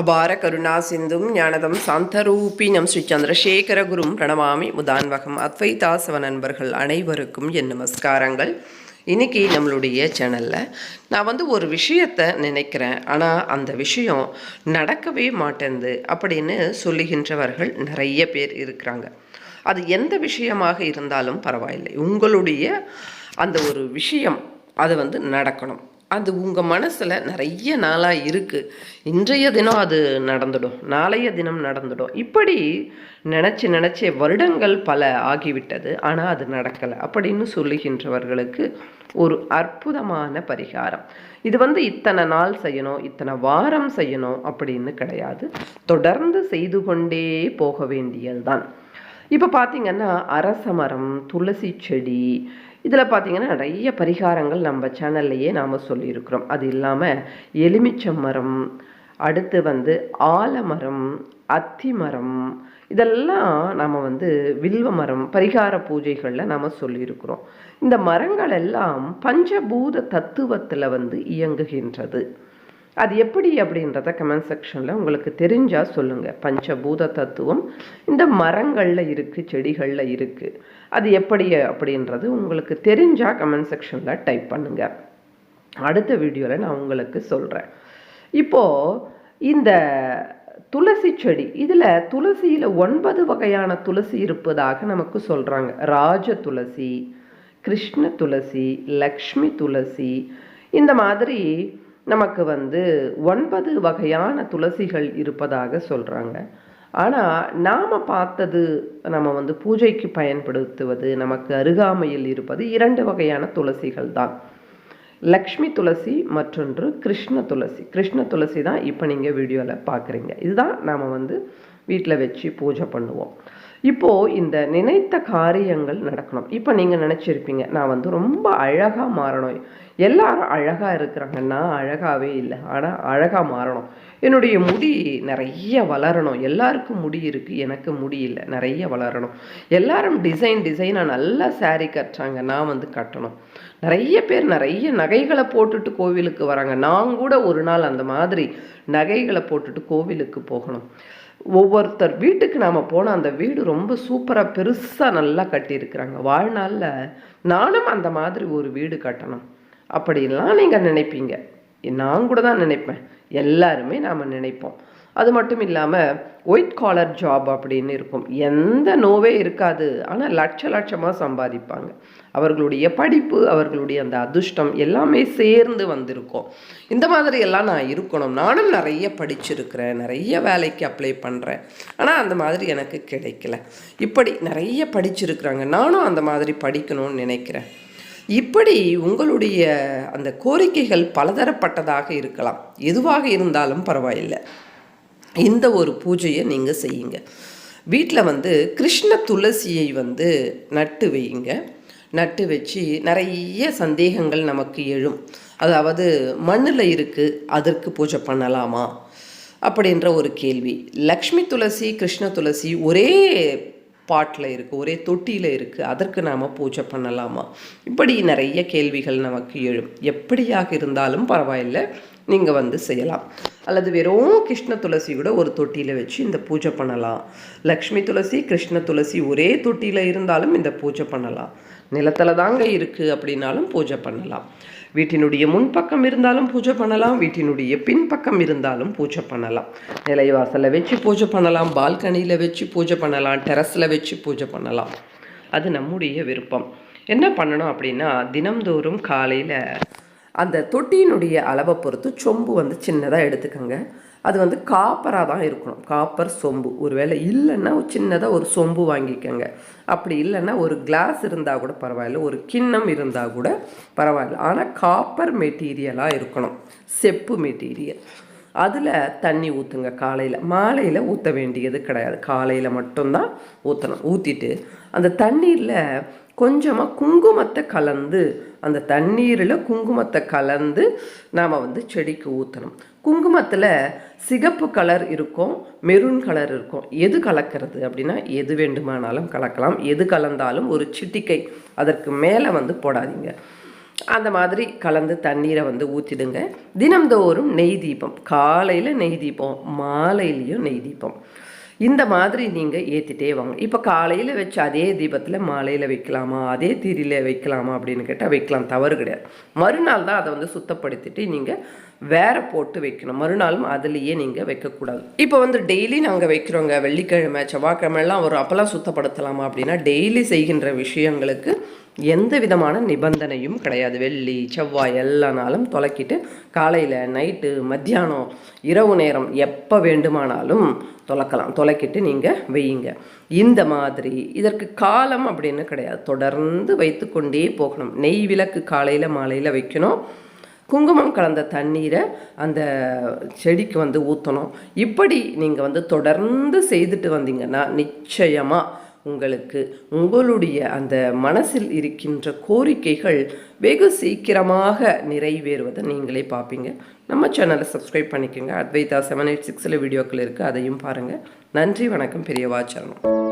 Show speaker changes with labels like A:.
A: அபார கருணா சிந்தும் ஞானதம் சாந்தரூபினம் ஸ்ரீ சந்திரசேகரகுரும் பிரணமாமி முதான்வகம் அத்வைதாசவ நண்பர்கள் அனைவருக்கும் என் நமஸ்காரங்கள். இன்னைக்கு நம்மளுடைய சேனலில் நான் வந்து ஒரு விஷயத்தை நினைக்கிறேன். ஆனால் அந்த விஷயம் நடக்கவே மாட்டேங்குது அப்படின்னு சொல்லுகின்றவர்கள் நிறைய பேர் இருக்கிறாங்க. அது எந்த விஷயமாக இருந்தாலும் பரவாயில்லை. உங்களுடைய அந்த ஒரு விஷயம் அது வந்து நடக்கணும். அது உங்கள் மனசில் நிறைய நாளாக இருக்குது இன்றைய தினம் அது நடந்துடும். நாளைய தினம் நடந்துடும். இப்படி நினச்சி நினச்சி வருடங்கள் பல ஆகிவிட்டது. ஆனால் அது நடக்கலை. அப்படின்னு சொல்லுகின்றவர்களுக்கு ஒரு அற்புதமான பரிகாரம். இது வந்து இத்தனை நாள் செய்யணும் இத்தனை வாரம் செய்யணும் அப்படின்னு கிடையாது. தொடர்ந்து செய்து கொண்டே போக வேண்டியதுதான். இப்போ பார்த்தீங்கன்னா அரச மரம் துளசி செடி இதில் பார்த்தீங்கன்னா நிறைய பரிகாரங்கள் நம்ம சேனல்லையே நாம் சொல்லியிருக்கிறோம். அது இல்லாமல் எலுமிச்சம் மரம் அடுத்து வந்து ஆலமரம் அத்தி மரம் இதெல்லாம் நம்ம வந்து வில்வ மரம் பரிகார பூஜைகளில் நாம் சொல்லியிருக்கிறோம். இந்த மரங்கள் எல்லாம் பஞ்சபூத தத்துவத்தில் வந்து இயங்குகின்றது. அது எப்படி அப்படின்றத கமெண்ட் செக்ஷனில் உங்களுக்கு தெரிஞ்சால் சொல்லுங்கள் பஞ்சபூத தத்துவம் இந்த மரங்களில் இருக்குது செடிகளில் இருக்குது அது எப்படி அப்படின்றது உங்களுக்கு தெரிஞ்சால் கமெண்ட் செக்ஷனில் டைப் பண்ணுங்கள் அடுத்த வீடியோவில் நான் உங்களுக்கு சொல்கிறேன் இப்போது இந்த துளசி செடி இதில் துளசியில் ஒன்பது வகையான துளசி இருப்பதாக நமக்கு சொல்கிறாங்க ராஜ துளசி கிருஷ்ண துளசி லக்ஷ்மி துளசி. இந்த மாதிரி நமக்கு வந்து ஒன்பது வகையான துளசிகள் இருப்பதாக சொல்கிறாங்க ஆனால் நாம் பார்த்தது நம்ம வந்து பூஜைக்கு பயன்படுத்துவது நமக்கு அருகாமையில் இருப்பது இரண்டு வகையான துளசிகள் தான். லக்ஷ்மி துளசி மற்றொன்று கிருஷ்ண துளசி. கிருஷ்ண துளசி தான் இப்போ நீங்கள் வீடியோவில் பார்க்குறீங்க இதுதான் நாம் வந்து வீட்டில் வச்சு பூஜை பண்ணுவோம். இப்போது இந்த நினைத்த காரியங்கள் நடக்கணும். இப்போ நீங்கள் நினச்சிருப்பீங்க நான் வந்து ரொம்ப அழகாக மாறணும். எல்லாரும் அழகாக இருக்கிறாங்க. நான் அழகாகவே இல்லை. ஆனால் அழகாக மாறணும். என்னுடைய முடி நிறைய வளரணும். எல்லாருக்கும் முடி இருக்குது எனக்கு முடி இல்லை. நிறைய வளரணும். எல்லாரும் டிசைன் டிசைனாக நல்லா saree கட்டுறாங்க. நான் வந்து கட்டணும். நிறைய பேர் நிறைய நகைகளை போட்டுட்டு கோவிலுக்கு வராங்க. நான் கூட ஒரு நாள் அந்த மாதிரி நகைகளை போட்டுட்டு கோவிலுக்கு போகணும். ஒவ்வொருத்தர் வீட்டுக்கு நாம் போனால் அந்த வீடு ரொம்ப சூப்பராக பெருசாக நல்லா கட்டியிருக்கிறாங்க. வாழ்நாளில் நானும் அந்த மாதிரி ஒரு வீடு கட்டணும். அப்படிலாம் நீங்கள் நினைப்பீங்க. நான் கூட தான் நினைப்பேன். எல்லாருமே நாம் நினைப்போம். அது மட்டும் இல்லாமல் ஒயிட் காலர் ஜாப் அப்படின்னு இருக்கும். எந்த நோவே இருக்காது. ஆனால் லட்ச லட்சமாக சம்பாதிப்பாங்க. அவர்களுடைய படிப்பு அவர்களுடைய அந்த அதிர்ஷ்டம் எல்லாமே சேர்ந்து வந்திருக்கும். இந்த மாதிரி எல்லாம் நான் இருக்கணும். நானும் நிறைய படிச்சிருக்கிறேன். நிறைய வேலைக்கு அப்ளை பண்ணுறேன் ஆனால் அந்த மாதிரி எனக்கு கிடைக்கல. இப்படி நிறைய படிச்சிருக்கிறாங்க. நானும் அந்த மாதிரி படிக்கணும்னு நினைக்கிறேன். இப்படி உங்களுடைய அந்த கோரிக்கைகள் பலதரப்பட்டதாக இருக்கலாம். எதுவாக இருந்தாலும் பரவாயில்லை. இந்த ஒரு பூஜையை நீங்கள் செய்யுங்க. வீட்டில் வந்து கிருஷ்ண துளசியை வந்து நட்டு வையுங்க. நட்டு வச்சு நிறைய சந்தேகங்கள் நமக்கு எழும். அதாவது மண்ணில் இருக்குது அதற்கு பூஜை பண்ணலாமா? அப்படின்ற ஒரு கேள்வி. லக்ஷ்மி துளசி கிருஷ்ண துளசி ஒரே பாட்டில் இருக்குது ஒரே தொட்டியில் இருக்குது அதற்கு நாம் பூஜை பண்ணலாமா? இப்படி நிறைய கேள்விகள் நமக்கு எழும். எப்படியாக இருந்தாலும் பரவாயில்லை நீங்கள் வந்து செய்யலாம். அல்லது வெறும் கிருஷ்ண துளசி கூட ஒரு தொட்டியில் வச்சு இந்த பூஜை பண்ணலாம். லக்ஷ்மி துளசி கிருஷ்ண துளசி ஒரே தொட்டியில் இருந்தாலும் இந்த பூஜை பண்ணலாம். நிலத்தில் தாங்க இருக்குது அப்படின்னாலும் பூஜை பண்ணலாம். வீட்டினுடைய முன்பக்கம் இருந்தாலும் பூஜை பண்ணலாம். வீட்டினுடைய பின்பக்கம் இருந்தாலும் பூஜை பண்ணலாம். நிலைவாசலில் வச்சு பூஜை பண்ணலாம். பால்கனியில் வச்சு பூஜை பண்ணலாம். டெரஸில் வச்சு பூஜை பண்ணலாம். அது நம்முடைய விருப்பம். என்ன பண்ணணும் அப்படின்னா தினம்தோறும் காலையில் அந்த தொட்டியினுடைய அளவை பொறுத்து சொம்பு வந்து சின்னதாக எடுத்துக்கோங்க. அது வந்து காப்பராக தான் இருக்கணும். காப்பர் சொம்பு. ஒருவேளை இல்லைன்னா ஒரு சின்னதாக ஒரு சொம்பு வாங்கிக்கோங்க. அப்படி இல்லைன்னா ஒரு கிளாஸ் இருந்தால் கூட பரவாயில்ல. ஒரு கிண்ணம் இருந்தால் கூட பரவாயில்ல. ஆனால் காப்பர் மெட்டீரியலாக இருக்கணும். செப்பு மெட்டீரியல் அதில் தண்ணி ஊற்றுங்க காலையில். மாலையில் ஊற்ற வேண்டியது கிடையாது. காலையில் மட்டும்தான் ஊற்றணும் ஊற்றிட்டு அந்த தண்ணீரில் கொஞ்சமாக குங்குமத்தை கலந்து அந்த தண்ணீரில் குங்குமத்தை கலந்து நாம் வந்து செடிக்கு ஊற்றணும் குங்குமத்தில் சிகப்பு கலர் இருக்கும் மெரூன் கலர் இருக்கும். எது கலக்கிறது அப்படின்னா எது வேண்டுமானாலும் கலக்கலாம். எது கலந்தாலும் ஒரு சிட்டிக்கை அதற்கு மேலே வந்து போடாதீங்க. அந்த மாதிரி கலந்து தண்ணீரை வந்து ஊற்றிடுங்க தினம்தோறும் நெய் தீபம். காலையில் நெய் தீபம் மாலையிலையும் நெய் தீபம். இந்த மாதிரி நீங்கள் ஏற்றிட்டே வாங்க. இப்போ காலையில் வச்சு அதே தீபத்தில் மாலையில் வைக்கலாமா? அதே தீரியில் வைக்கலாமா? அப்படின்னு கேட்டால் வைக்கலாம். தவறு கிடையாது. மறுநாள் தான் அதை வந்து சுத்தப்படுத்திட்டு நீங்கள் வேற போட்டு வைக்கணும். மறுநாளும் அதுலேயே நீங்கள் வைக்கக்கூடாது. இப்போ வந்து டெய்லி நாங்கள் வைக்கிறோங்க. வெள்ளிக்கிழமை செவ்வாய்க்கிழமைலாம் ஒரு அப்போல்லாம் சுத்தப்படுத்தலாமா அப்படின்னா டெய்லி செய்கின்ற விஷயங்களுக்கு எந்த விதமான நிபந்தனையும் கிடையாது. வெள்ளி செவ்வாய் எல்லா நாளும் தொலைக்கிட்டு காலையில் நைட்டு மத்தியானம் இரவு நேரம் எப்போ வேண்டுமானாலும் தொலைக்கலாம். தொலைக்கிட்டு நீங்கள் வையுங்க. இந்த மாதிரி இதற்கு காலம் அப்படின்னு கிடையாது. தொடர்ந்து வைத்து கொண்டே போகணும். நெய் விளக்கு காலையில் மாலையில் வைக்கணும். குங்குமம் கலந்த தண்ணீரை அந்த செடிக்கு வந்து ஊற்றணும் இப்படி நீங்கள் வந்து தொடர்ந்து செய்துட்டு வந்தீங்கன்னா நிச்சயமாக உங்களுக்கு உங்களுடைய அந்த மனசில் இருக்கின்ற கோரிக்கைகள் வெகு சீக்கிரமாக நிறைவேறுவதை நீங்களே பார்ப்பீங்க. நம்ம சேனலை சப்ஸ்கிரைப் பண்ணிக்கோங்க. அத்வைதா செவன் எயிட் சிக்ஸில் வீடியோக்கள் இருக்குது அதையும் பாருங்கள் நன்றி வணக்கம். பெரியவாச்சரணம்